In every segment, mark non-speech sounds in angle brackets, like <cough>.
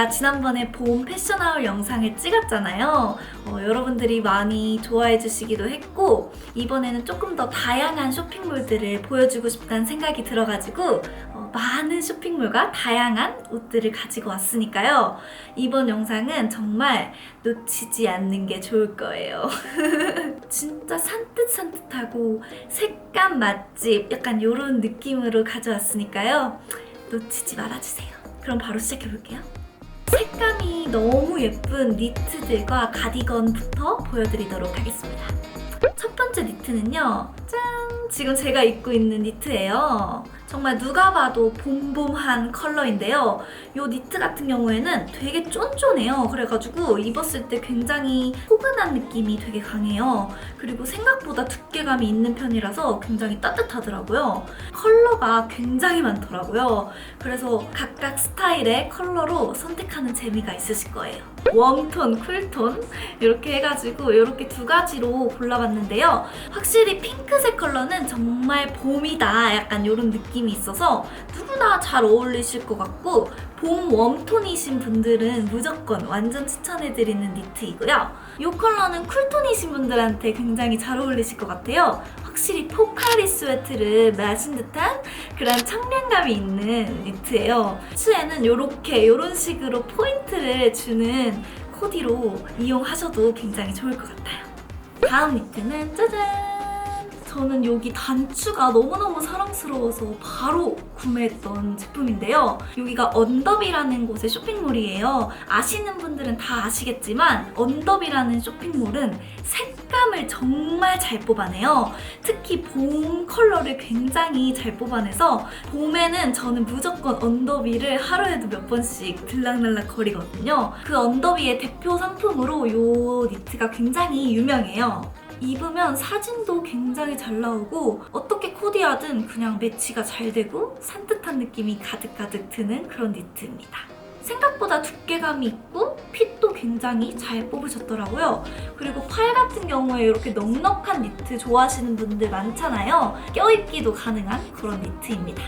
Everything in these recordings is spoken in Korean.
제가 지난번에 봄 패션하울 영상을 찍었잖아요. 어, 여러분들이 많이 좋아해 주시기도 했고, 이번에는 조금 더 다양한 쇼핑몰들을 보여주고 싶다는 생각이 들어가지고, 어, 많은 쇼핑몰과 다양한 옷들을 가지고 왔으니까요. 이번 영상은 정말 놓치지 않는 게 좋을 거예요. <laughs> 진짜 산뜻산뜻하고 색감 맛집 약간 이런 느낌으로 가져왔으니까요. 놓치지 말아주세요. 그럼 바로 시작해볼게요. 색감이 너무 예쁜 니트들과 가디건부터 보여드리도록 하겠습니다. 첫 번째 니트는요. 짠! 지금 제가 입고 있는 니트예요. 정말 누가 봐도 봄봄한 컬러인데요. 이 니트 같은 경우에는 되게 쫀쫀해요. 그래가지고 입었을 때 굉장히 포근한 느낌이 되게 강해요. 그리고 생각보다 두께감이 있는 편이라서 굉장히 따뜻하더라고요. 컬러가 굉장히 많더라고요. 그래서 각각 스타일의 컬러로 선택하는 재미가 있으실 거예요. 웜톤, 쿨톤 이렇게 해가지고 이렇게 두 가지로 골라봤는데요. 확실히 핑크색 컬러는 정말 봄이다 약간 이런 느낌 이 있어서 누구나 잘 어울리실 것 같고 봄 웜톤이신 분들은 무조건 완전 추천해드리는 니트이고요. 이 컬러는 쿨톤이신 분들한테 굉장히 잘 어울리실 것 같아요. 확실히 포카리 스웨트를 마신 듯한 그런 청량감이 있는 니트예요. 추에는 이렇게 이런 식으로 포인트를 주는 코디로 이용하셔도 굉장히 좋을 것 같아요. 다음 니트는 짜잔! 저는 여기 단추가 너무너무 사랑스러워서 바로 구매했던 제품인데요. 여기가 언더비라는 곳의 쇼핑몰이에요. 아시는 분들은 다 아시겠지만 언더비라는 쇼핑몰은 색감을 정말 잘 뽑아내요. 특히 봄 컬러를 굉장히 잘 뽑아내서 봄에는 저는 무조건 언더비를 하루에도 몇 번씩 들락날락 거리거든요. 그 언더비의 대표 상품으로 이 니트가 굉장히 유명해요. 입으면 사진도 굉장히 잘 나오고 어떻게 코디하든 그냥 매치가 잘 되고 산뜻한 느낌이 가득가득 드는 그런 니트입니다. 생각보다 두께감이 있고 핏도 굉장히 잘 뽑으셨더라고요. 그리고 팔 같은 경우에 이렇게 넉넉한 니트 좋아하시는 분들 많잖아요. 껴입기도 가능한 그런 니트입니다.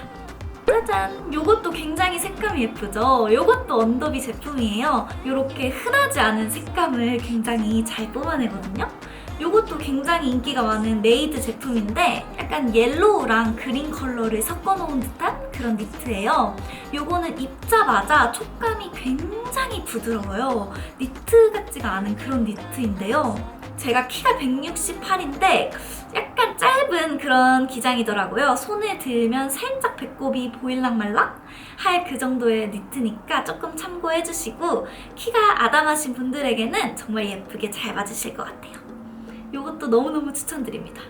짜잔! 요것도 굉장히 색감이 예쁘죠? 요것도 언더비 제품이에요. 이렇게 흔하지 않은 색감을 굉장히 잘 뽑아내거든요. 요것도 굉장히 인기가 많은 메이드 제품인데 약간 옐로우랑 그린 컬러를 섞어 놓은 듯한 그런 니트예요. 요거는 입자마자 촉감이 굉장히 부드러워요. 니트 같지가 않은 그런 니트인데요. 제가 키가 168인데 약간 짧은 그런 기장이더라고요. 손에 들면 살짝 배꼽이 보일랑 말랑 할 그 정도의 니트니까 조금 참고해 주시고 키가 아담하신 분들에게는 정말 예쁘게 잘 맞으실 것 같아요. 요것도 너무너무 추천드립니다.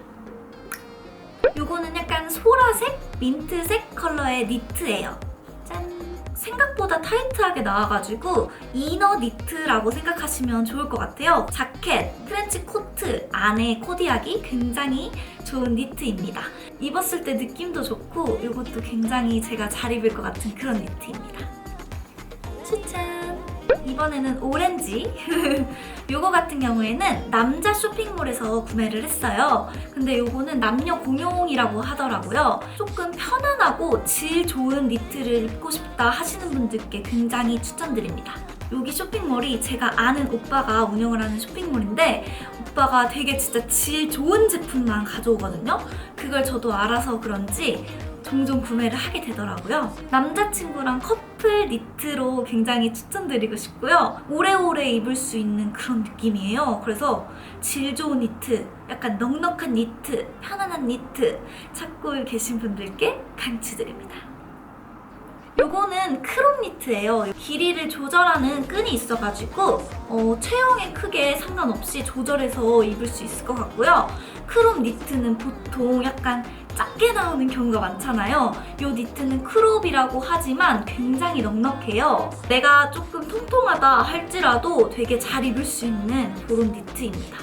요거는 약간 소라색, 민트색 컬러의 니트예요. 짠! 생각보다 타이트하게 나와가지고 이너 니트라고 생각하시면 좋을 것 같아요. 자켓, 프렌치 코트 안에 코디하기 굉장히 좋은 니트입니다. 입었을 때 느낌도 좋고 이것도 굉장히 제가 잘 입을 것 같은 그런 니트입니다. 추천! 이번에는 오렌지. <laughs> 요거 같은 경우에는 남자 쇼핑몰에서 구매를 했어요. 근데 요거는 남녀 공용이라고 하더라고요. 조금 편안하고 질 좋은 니트를 입고 싶다 하시는 분들께 굉장히 추천드립니다. 여기 쇼핑몰이 제가 아는 오빠가 운영을 하는 쇼핑몰인데 오빠가 되게 진짜 질 좋은 제품만 가져오거든요. 그걸 저도 알아서 그런지 종종 구매를 하게 되더라고요. 남자친구랑 커플 니트로 굉장히 추천드리고 싶고요. 오래오래 입을 수 있는 그런 느낌이에요. 그래서 질 좋은 니트, 약간 넉넉한 니트, 편안한 니트 찾고 계신 분들께 강추드립니다. 요거는 크롭 니트예요. 길이를 조절하는 끈이 있어가지고 어, 체형에 크게 상관없이 조절해서 입을 수 있을 것 같고요. 크롭 니트는 보통 약간 작게 나오는 경우가 많잖아요. 이 니트는 크롭이라고 하지만 굉장히 넉넉해요. 내가 조금 통통하다 할지라도 되게 잘 입을 수 있는 그런 니트입니다.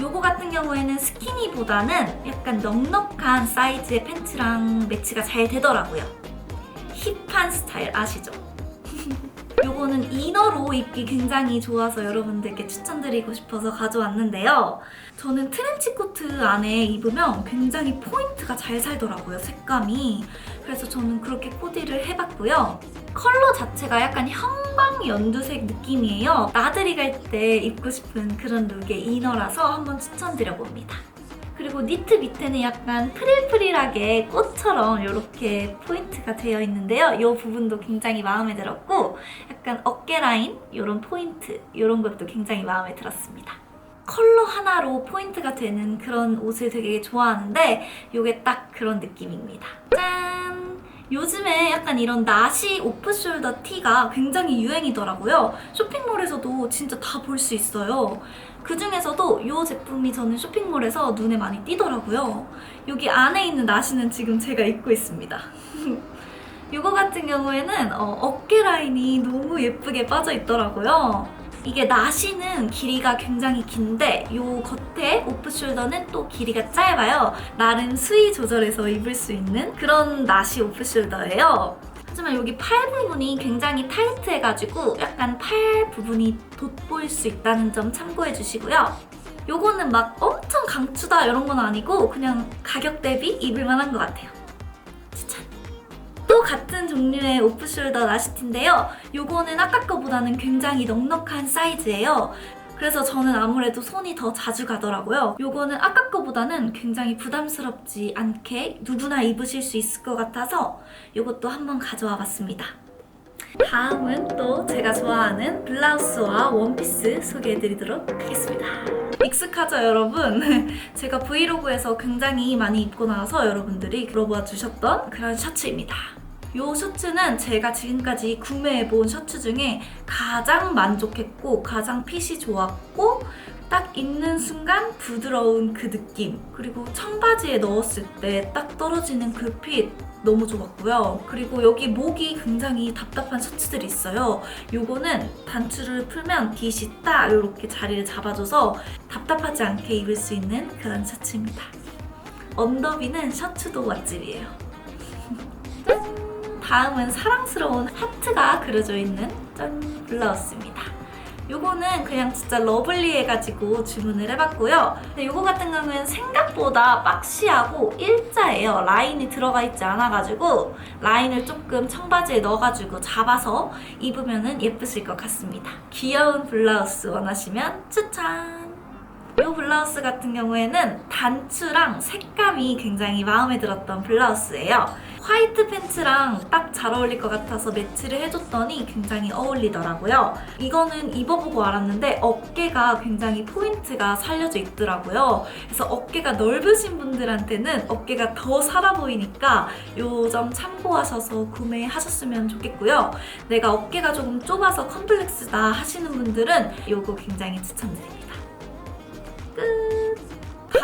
요거 같은 경우에는 스키니보다는 약간 넉넉한 사이즈의 팬츠랑 매치가 잘 되더라고요. 힙한 스타일 아시죠? 요거는 이너로 입기 굉장히 좋아서 여러분들께 추천드리고 싶어서 가져왔는데요. 저는 트렌치 코트 안에 입으면 굉장히 포인트가 잘 살더라고요, 색감이. 그래서 저는 그렇게 코디를 해봤고요. 컬러 자체가 약간 형광 연두색 느낌이에요. 나들이 갈 때 입고 싶은 그런 룩의 이너라서 한번 추천드려봅니다. 그리고 니트 밑에는 약간 프릴프릴하게 꽃처럼 이렇게 포인트가 되어 있는데요. 이 부분도 굉장히 마음에 들었고 약간 어깨 라인 이런 포인트 이런 것도 굉장히 마음에 들었습니다. 컬러 하나로 포인트가 되는 그런 옷을 되게 좋아하는데 이게 딱 그런 느낌입니다. 짠! 요즘에 약간 이런 나시 오프숄더 티가 굉장히 유행이더라고요. 쇼핑몰에서도 진짜 다 볼 수 있어요. 그 중에서도 이 제품이 저는 쇼핑몰에서 눈에 많이 띄더라고요. 여기 안에 있는 나시는 지금 제가 입고 있습니다. <laughs> 이거 같은 경우에는 어, 깨 라인이 너무 예쁘게 빠져 있더라고요. 이게 나시는 길이가 굉장히 긴데 이 겉에 오프숄더는 또 길이가 짧아요. 나름 수위 조절해서 입을 수 있는 그런 나시 오프숄더예요. 하지만 여기 팔 부분이 굉장히 타이트해가지고 약간 팔 부분이 돋보일 수 있다는 점 참고해 주시고요. 요거는 막 엄청 강추다 이런 건 아니고 그냥 가격 대비 입을 만한 것 같아요. 같은 종류의 오프숄더 나시티인데요. 요거는 아까 거보다는 굉장히 넉넉한 사이즈예요. 그래서 저는 아무래도 손이 더 자주 가더라고요. 요거는 아까 거보다는 굉장히 부담스럽지 않게 누구나 입으실 수 있을 것 같아서 요것도 한번 가져와 봤습니다. 다음은 또 제가 좋아하는 블라우스와 원피스 소개해드리도록 하겠습니다. 익숙하죠, 여러분? <laughs> 제가 브이로그에서 굉장히 많이 입고 나와서 여러분들이 물어봐 주셨던 그런 셔츠입니다. 이 셔츠는 제가 지금까지 구매해본 셔츠 중에 가장 만족했고 가장 핏이 좋았고 딱 입는 순간 부드러운 그 느낌 그리고 청바지에 넣었을 때 딱 떨어지는 그 핏 너무 좋았고요. 그리고 여기 목이 굉장히 답답한 셔츠들이 있어요. 요거는 단추를 풀면 빗이 딱 이렇게 자리를 잡아줘서 답답하지 않게 입을 수 있는 그런 셔츠입니다. 언더비는 셔츠도 맛집이에요. 다음은 사랑스러운 하트가 그려져 있는 짠 블라우스입니다. 요거는 그냥 진짜 러블리해가지고 주문을 해봤고요. 근데 요거 같은 경우는 생각보다 박시하고 일자예요. 라인이 들어가 있지 않아가지고 라인을 조금 청바지에 넣어가지고 잡아서 입으면 예쁘실 것 같습니다. 귀여운 블라우스 원하시면 추천! 이 블라우스 같은 경우에는 단추랑 색감이 굉장히 마음에 들었던 블라우스예요. 화이트 팬츠랑 딱 잘 어울릴 것 같아서 매치를 해줬더니 굉장히 어울리더라고요. 이거는 입어보고 알았는데 어깨가 굉장히 포인트가 살려져 있더라고요. 그래서 어깨가 넓으신 분들한테는 어깨가 더 살아 보이니까 이점 참고하셔서 구매하셨으면 좋겠고요. 내가 어깨가 조금 좁아서 컴플렉스다 하시는 분들은 이거 굉장히 추천드립니다.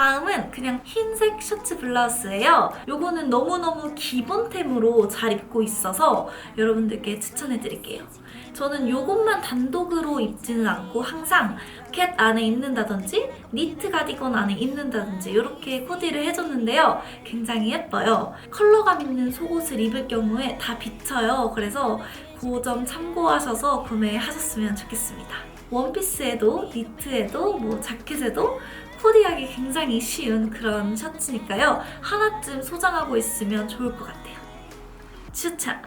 끝! 다음은 그냥 흰색 셔츠 블라우스예요. 요거는 너무너무 기본템으로 잘 입고 있어서 여러분들께 추천해드릴게요. 저는 요것만 단독으로 입지는 않고 항상 캣 안에 입는다든지 니트 가디건 안에 입는다든지 이렇게 코디를 해줬는데요. 굉장히 예뻐요. 컬러감 있는 속옷을 입을 경우에 다 비쳐요. 그래서 그 점 참고하셔서 구매하셨으면 좋겠습니다. 원피스에도 니트에도 뭐 자켓에도 코디하기 굉장히 쉬운 그런 셔츠니까요. 하나쯤 소장하고 있으면 좋을 것 같아요. 추천!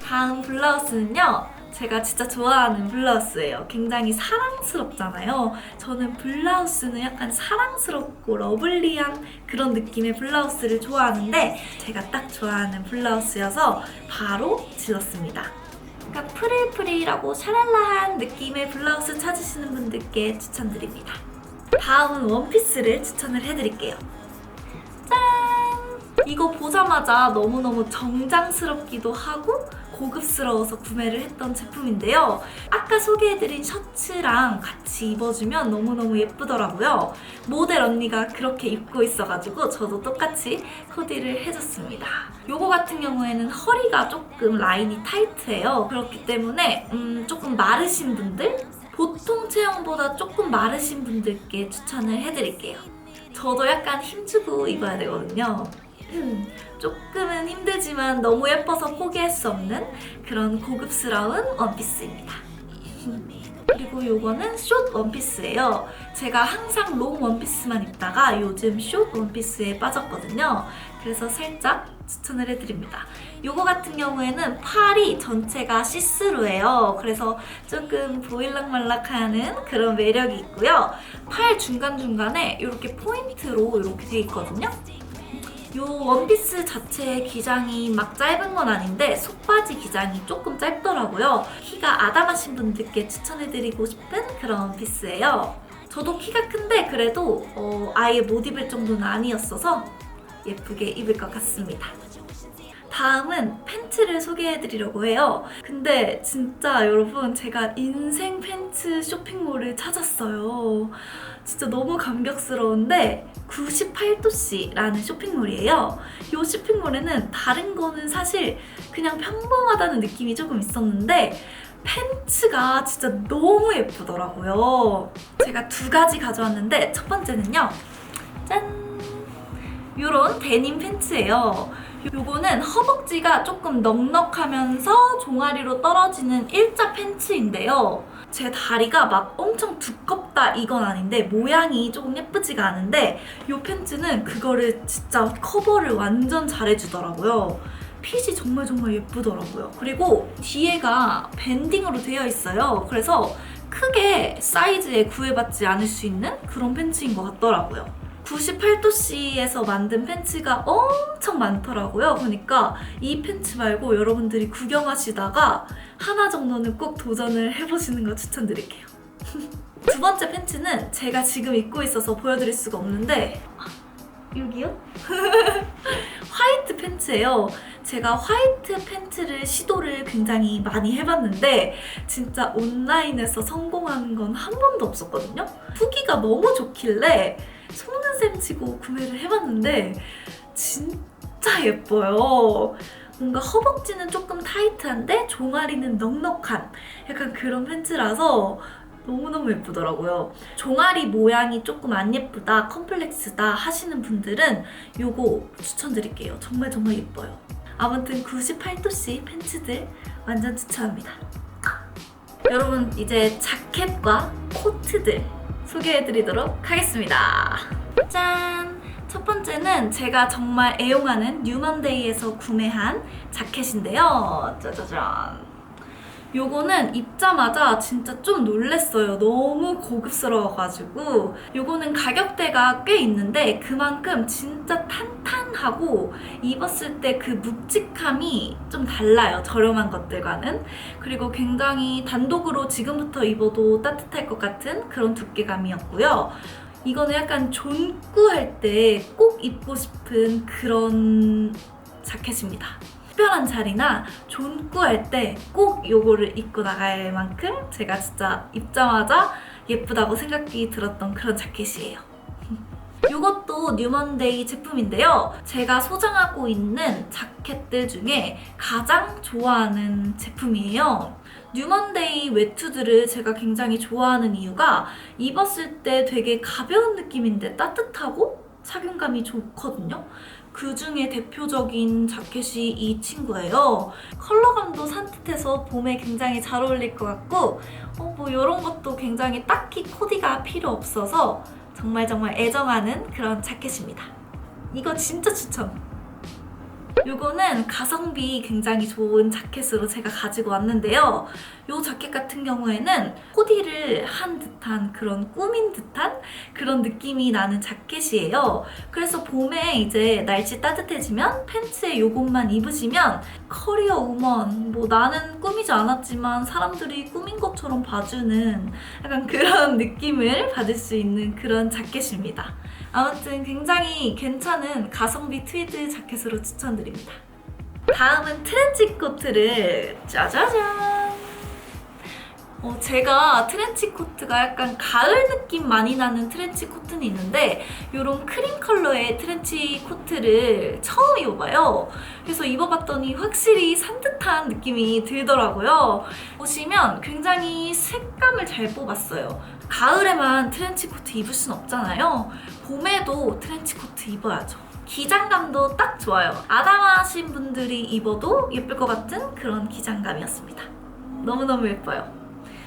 다음 블라우스는요. 제가 진짜 좋아하는 블라우스예요. 굉장히 사랑스럽잖아요. 저는 블라우스는 약간 사랑스럽고 러블리한 그런 느낌의 블라우스를 좋아하는데 제가 딱 좋아하는 블라우스여서 바로 질렀습니다. 약간 프릴프릴하고 샤랄라한 느낌의 블라우스 찾으시는 분들께 추천드립니다. 다음은 원피스를 추천을 해드릴게요. 짠! 이거 보자마자 너무너무 정장스럽기도 하고 고급스러워서 구매를 했던 제품인데요. 아까 소개해드린 셔츠랑 같이 입어주면 너무너무 예쁘더라고요. 모델 언니가 그렇게 입고 있어가지고 저도 똑같이 코디를 해줬습니다. 요거 같은 경우에는 허리가 조금 라인이 타이트해요. 그렇기 때문에 음, 조금 마르신 분들? 보통 체형보다 조금 마르신 분들께 추천을 해드릴게요. 저도 약간 힘주고 입어야 되거든요. 음, 조금은 힘들지만 너무 예뻐서 포기할 수 없는 그런 고급스러운 원피스입니다. 그리고 요거는 숏 원피스예요. 제가 항상 롱 원피스만 입다가 요즘 숏 원피스에 빠졌거든요. 그래서 살짝 추천을 해드립니다. 요거 같은 경우에는 팔이 전체가 시스루예요. 그래서 조금 보일락말락하는 그런 매력이 있고요. 팔 중간중간에 이렇게 포인트로 이렇게 돼 있거든요. 요 원피스 자체의 기장이 막 짧은 건 아닌데 속바지 기장이 조금 짧더라고요. 키가 아담하신 분들께 추천해드리고 싶은 그런 원피스예요. 저도 키가 큰데 그래도 어, 아예 못 입을 정도는 아니었어서 예쁘게 입을 것 같습니다. 다음은 팬츠를 소개해드리려고 해요. 근데 진짜 여러분 제가 인생 팬츠 쇼핑몰을 찾았어요. 진짜 너무 감격스러운데 98도씨라는 쇼핑몰이에요. 이 쇼핑몰에는 다른 거는 사실 그냥 평범하다는 느낌이 조금 있었는데 팬츠가 진짜 너무 예쁘더라고요. 제가 두 가지 가져왔는데 첫 번째는요. 짠! 요런 데님 팬츠예요. 요거는 허벅지가 조금 넉넉하면서 종아리로 떨어지는 일자 팬츠인데요. 제 다리가 막 엄청 두껍다 이건 아닌데 모양이 조금 예쁘지가 않은데 이 팬츠는 그거를 진짜 커버를 완전 잘해주더라고요. 핏이 정말 정말 예쁘더라고요. 그리고 뒤에가 밴딩으로 되어 있어요. 그래서 크게 사이즈에 구애받지 않을 수 있는 그런 팬츠인 것 같더라고요. 98도씨에서 만든 팬츠가 엄청 많더라고요. 그러니까 이 팬츠 말고 여러분들이 구경하시다가 하나 정도는 꼭 도전을 해보시는 거 추천드릴게요. <laughs> 두 번째 팬츠는 제가 지금 입고 있어서 보여드릴 수가 없는데 아, 여기요? <laughs> 화이트 팬츠예요. 제가 화이트 팬츠를 시도를 굉장히 많이 해봤는데 진짜 온라인에서 성공한 건한 번도 없었거든요. 후기가 너무 좋길래 속는 셈 치고 구매를 해봤는데 진짜 예뻐요. 뭔가 허벅지는 조금 타이트한데 종아리는 넉넉한 약간 그런 팬츠라서 너무너무 예쁘더라고요. 종아리 모양이 조금 안 예쁘다, 컴플렉스다 하시는 분들은 요거 추천드릴게요. 정말 정말 예뻐요. 아무튼 98도씨 팬츠들 완전 추천합니다. 여러분 이제 자켓과 코트들 소개해드리도록 하겠습니다. 짠! 첫 번째는 제가 정말 애용하는 뉴먼데이에서 구매한 자켓인데요. 짜자잔. 요거는 입자마자 진짜 좀 놀랬어요. 너무 고급스러워가지고. 요거는 가격대가 꽤 있는데 그만큼 진짜 탄탄하고 입었을 때 그 묵직함이 좀 달라요. 저렴한 것들과는. 그리고 굉장히 단독으로 지금부터 입어도 따뜻할 것 같은 그런 두께감이었고요. 이거는 약간 존꾸할 때 꼭 입고 싶은 그런 자켓입니다. 특별한 자리나 존꾸할 때 꼭 요거를 입고 나갈 만큼 제가 진짜 입자마자 예쁘다고 생각이 들었던 그런 자켓이에요. <laughs> 이것도 뉴먼데이 제품인데요. 제가 소장하고 있는 자켓들 중에 가장 좋아하는 제품이에요. 뉴먼데이 외투들을 제가 굉장히 좋아하는 이유가 입었을 때 되게 가벼운 느낌인데 따뜻하고 착용감이 좋거든요. 그 중에 대표적인 자켓이 이 친구예요. 컬러감도 산뜻해서 봄에 굉장히 잘 어울릴 것 같고, 어, 뭐 이런 것도 굉장히 딱히 코디가 필요 없어서 정말 정말 애정하는 그런 자켓입니다. 이거 진짜 추천! 이거는 가성비 굉장히 좋은 자켓으로 제가 가지고 왔는데요. 이 자켓 같은 경우에는 코디를 한 듯한 그런 꾸민 듯한 그런 느낌이 나는 자켓이에요. 그래서 봄에 이제 날씨 따뜻해지면 팬츠에 이것만 입으시면 커리어 우먼 뭐 나는 꾸미지 않았지만 사람들이 꾸민 것처럼 봐주는 약간 그런 <laughs> 느낌을 받을 수 있는 그런 자켓입니다. 아무튼 굉장히 괜찮은 가성비 트위드 자켓으로 추천드립니다. 다음은 트렌치 코트를 짜자잔! 어, 제가 트렌치 코트가 약간 가을 느낌 많이 나는 트렌치 코트는 있는데 이런 크림 컬러의 트렌치 코트를 처음 입어봐요. 그래서 입어봤더니 확실히 산뜻한 느낌이 들더라고요. 보시면 굉장히 색감을 잘 뽑았어요. 가을에만 트렌치 코트 입을 순 없잖아요. 봄에도 트렌치 코트 입어야죠. 기장감도 딱 좋아요. 아담하신 분들이 입어도 예쁠 것 같은 그런 기장감이었습니다. 너무너무 예뻐요.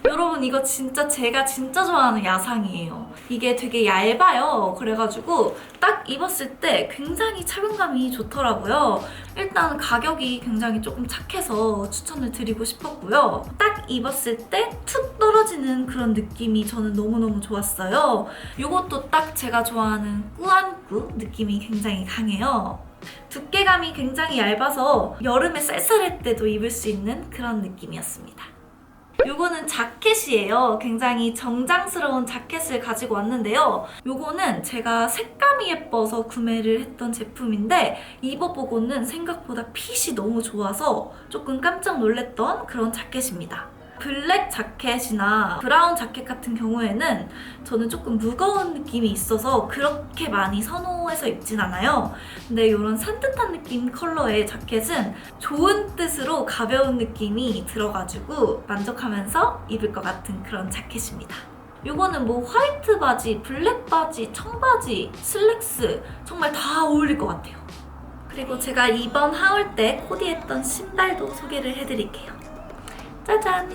여러분 이거 진짜 제가 진짜 좋아하는 야상이에요. 이게 되게 얇아요. 그래가지고 딱 입었을 때 굉장히 착용감이 좋더라고요. 일단 가격이 굉장히 조금 착해서 추천을 드리고 싶었고요. 딱 입었을 때 툭 떨어지는 그런 느낌이 저는 너무너무 좋았어요. 이것도 딱 제가 좋아하는 꾸안꾸 느낌이 굉장히 강해요. 두께감이 굉장히 얇아서 여름에 쌀쌀할 때도 입을 수 있는 그런 느낌이었습니다. 요거는 자켓이에요. 굉장히 정장스러운 자켓을 가지고 왔는데요. 요거는 제가 색감이 예뻐서 구매를 했던 제품인데 입어보고는 생각보다 핏이 너무 좋아서 조금 깜짝 놀랐던 그런 자켓입니다. 블랙 자켓이나 브라운 자켓 같은 경우에는 저는 조금 무거운 느낌이 있어서 그렇게 많이 선호해서 입진 않아요. 근데 이런 산뜻한 느낌 컬러의 자켓은 좋은 뜻으로 가벼운 느낌이 들어가지고 만족하면서 입을 것 같은 그런 자켓입니다. 이거는 뭐 화이트 바지, 블랙 바지, 청바지, 슬랙스 정말 다 어울릴 것 같아요. 그리고 제가 이번 하울 때 코디했던 신발도 소개를 해드릴게요. 짜잔!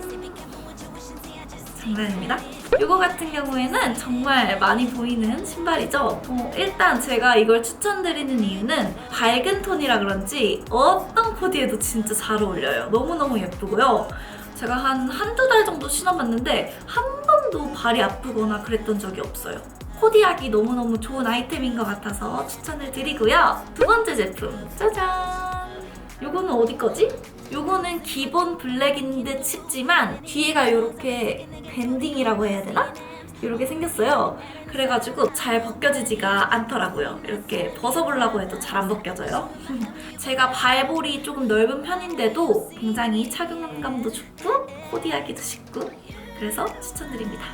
장난입니다. 이거 같은 경우에는 정말 많이 보이는 신발이죠. 어, 일단 제가 이걸 추천드리는 이유는 밝은 톤이라 그런지 어떤 코디에도 진짜 잘 어울려요. 너무너무 예쁘고요. 제가 한 한두 달 정도 신어봤는데 한 번도 발이 아프거나 그랬던 적이 없어요. 코디하기 너무너무 좋은 아이템인 것 같아서 추천을 드리고요. 두 번째 제품, 짜잔! 요거는 어디 거지? 요거는 기본 블랙인 듯 싶지만 뒤에가 이렇게 밴딩이라고 해야 되나? 이렇게 생겼어요. 그래가지고 잘 벗겨지지가 않더라고요. 이렇게 벗어보려고 해도 잘 안 벗겨져요. <laughs> 제가 발볼이 조금 넓은 편인데도 굉장히 착용감도 좋고 코디하기도 쉽고 그래서 추천드립니다.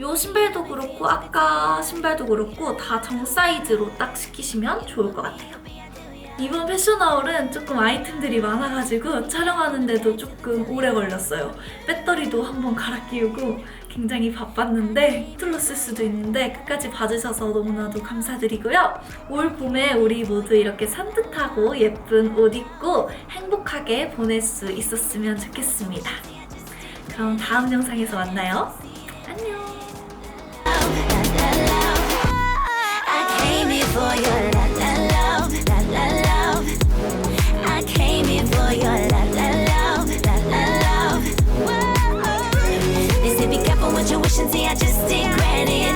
요 신발도 그렇고 아까 신발도 그렇고 다 정 사이즈로 딱 시키시면 좋을 것 같아요. 이번 패션아울은 조금 아이템들이 많아가지고 촬영하는데도 조금 오래 걸렸어요. 배터리도 한번 갈아 끼우고 굉장히 바빴는데 틀렸을 수도 있는데 끝까지 봐주셔서 너무나도 감사드리고요. 올 봄에 우리 모두 이렇게 산뜻하고 예쁜 옷 입고 행복하게 보낼 수 있었으면 좋겠습니다. 그럼 다음 영상에서 만나요. 안녕. your love, love, love, love, They say be careful what you wish see I just did granted.